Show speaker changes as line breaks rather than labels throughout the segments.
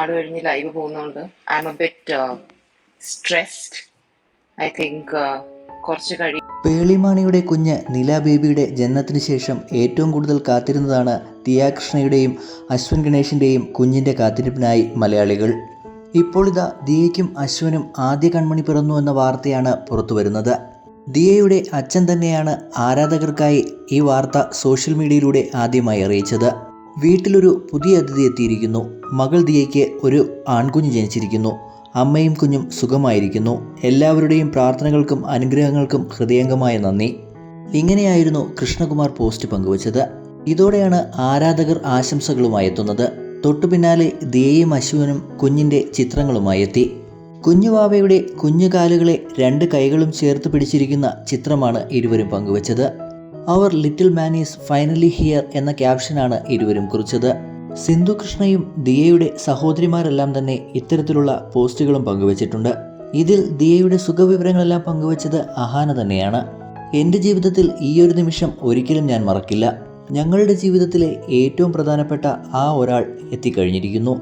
നാട് കഴിഞ്ഞ് ലൈവ് പോകുന്നതുകൊണ്ട് I am a bit stressed I think കുറച്ച് കഴിയും
പേളിമാണിയുടെ കുഞ്ഞ് നില ബേബിയുടെ ജനനത്തിന് ശേഷം ഏറ്റവും കൂടുതൽ കാത്തിരുന്നതാണ് ദിയാകൃഷ്ണയുടെയും അശ്വൻ ഗണേഷിന്റെയും കുഞ്ഞിന്റെ കാത്തിരിപ്പിനായി മലയാളികൾ. ഇപ്പോൾ ഇതാ ദിയയ്ക്കും അശ്വനും ആദ്യ കൺമണി പിറന്നു എന്ന വാർത്തയാണ് പുറത്തു വരുന്നത്. ദിയയുടെ അച്ഛൻ തന്നെയാണ് ആരാധകർക്കായി ഈ വാർത്ത സോഷ്യൽ മീഡിയയിലൂടെ ആദ്യമായി അറിയിച്ചത്. വീട്ടിലൊരു പുതിയ അതിഥി എത്തിയിരിക്കുന്നു. മകൾ ദിയയ്ക്ക് ഒരു ആൺകുഞ്ഞ് ജനിച്ചിരിക്കുന്നു. അമ്മയും കുഞ്ഞും സുഖമായിരിക്കുന്നു. എല്ലാവരുടെയും പ്രാർത്ഥനകൾക്കും അനുഗ്രഹങ്ങൾക്കും ഹൃദയംഗമായ നന്ദി. ഇങ്ങനെയായിരുന്നു കൃഷ്ണകുമാർ പോസ്റ്റ് പങ്കുവച്ചത്. ഇതോടെയാണ് ആരാധകർ ആശംസകളുമായി എത്തുന്നത്. തൊട്ടു പിന്നാലെ ദിയയും അശ്വനും കുഞ്ഞിന്റെ ചിത്രങ്ങളുമായി എത്തി. കുഞ്ഞുവാവയുടെ കുഞ്ഞുകാലുകളെ രണ്ട് കൈകളും ചേർത്ത് പിടിച്ചിരിക്കുന്ന ചിത്രമാണ് ഇരുവരും പങ്കുവച്ചത്. അവർ little man is finally here എന്ന ക്യാപ്ഷനാണ് ഇരുവരും കുറിച്ചത്. സിന്ധു കൃഷ്ണയും ദിയയുടെ സഹോദരിമാരെല്ലാം തന്നെ ഇത്തരത്തിലുള്ള പോസ്റ്റുകളും പങ്കുവച്ചിട്ടുണ്ട്. ഇതിൽ ദിയയുടെ സുഖവിവരങ്ങളെല്ലാം പങ്കുവച്ചത് അഹാന തന്നെയാണ്. എന്റെ ജീവിതത്തിൽ ഈ ഒരു നിമിഷം ഒരിക്കലും ഞാൻ മറക്കില്ല. ഞങ്ങളുടെ ജീവിതത്തിലെ ഏറ്റവും പ്രധാനപ്പെട്ട ആ ഒരാൾ എത്തിക്കഴിഞ്ഞിരിക്കുന്നു.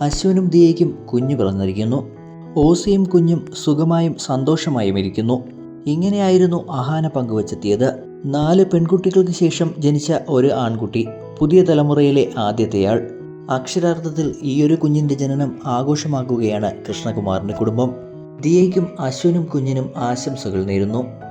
അശ്വനും ദിയയ്ക്കും കുഞ്ഞു പിറന്നിരിക്കുന്നു. ഓസിയും കുഞ്ഞും സുഖമായും സന്തോഷമായും ഇരിക്കുന്നു. ഇങ്ങനെയായിരുന്നു അഹാന പങ്കുവച്ചെത്തിയത്. നാല് പെൺകുട്ടികൾക്ക് ശേഷം ജനിച്ച ഒരു ആൺകുട്ടി പുതിയ തലമുറയിലെ ആദ്യത്തെയാൾ. അക്ഷരാർത്ഥത്തിൽ ഈയൊരു കുഞ്ഞിന്റെ ജനനം ആഘോഷമാക്കുകയാണ് കൃഷ്ണകുമാറിന്റെ കുടുംബം. ദിയയ്ക്കും അശ്വനും കുഞ്ഞിനും ആശംസകൾ നേരുന്നു.